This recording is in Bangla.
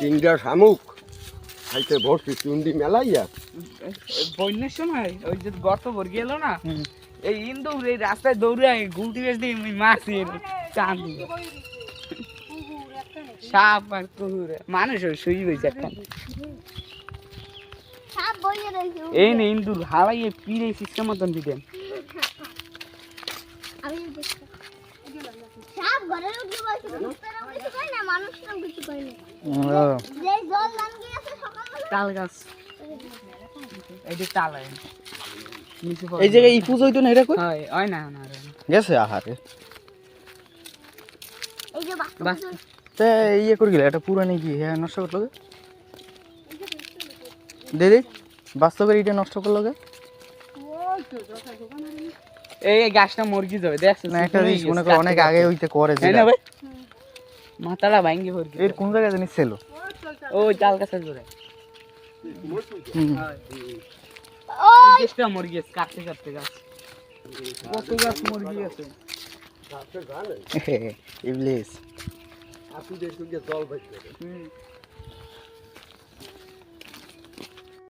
তিনটা শামুক খাইতে ভর্তি চুন্ডি মেলাইয়া। বন্যার সময় ওই যে গর্ত ভর গেল না এই ইন্দু এই রাস্তায় দৌড়ে গুলতি বেশ দিয়ে মাছের চাঁদি সাপ আর কুকুর মানুষ শুয়ে গেছে একটা। রয়েছে এই নে ইন্দুর হারাইয়ে পিড়ে সিস্টেম মতন দিতেন। সাপ ঘরের উঠে বসে কুত্তারাও কিছু কয় না। মানুষরাও কিছু কয় না যে জল নাম গিয়েছে সকালবেলা। তাল গাছ। এই যে তাল হয় নিচে পড়ে। এই জায়গায় ই হইতো না এটা কই? হয় হয় না না গেছে আহারে। এই যে বাস তে ইয়ে করে গেলে এটা পুরানি কি হ্যাঁ নষ্ট করল গে? দে দে বাস্তব এটা নষ্ট করল গে? এই এই গাছটা মুরগি যাবে দেখছ না একটা মনে করো অনেক আগে হইতে করে ভাই? মাথাটা ভাঙ্গি ভর এর কোন জায়গায় জানি ছিল ও জাল গাছের জোরে। ইবলিস। আপনি দেখুন যে জল ভাই হুম।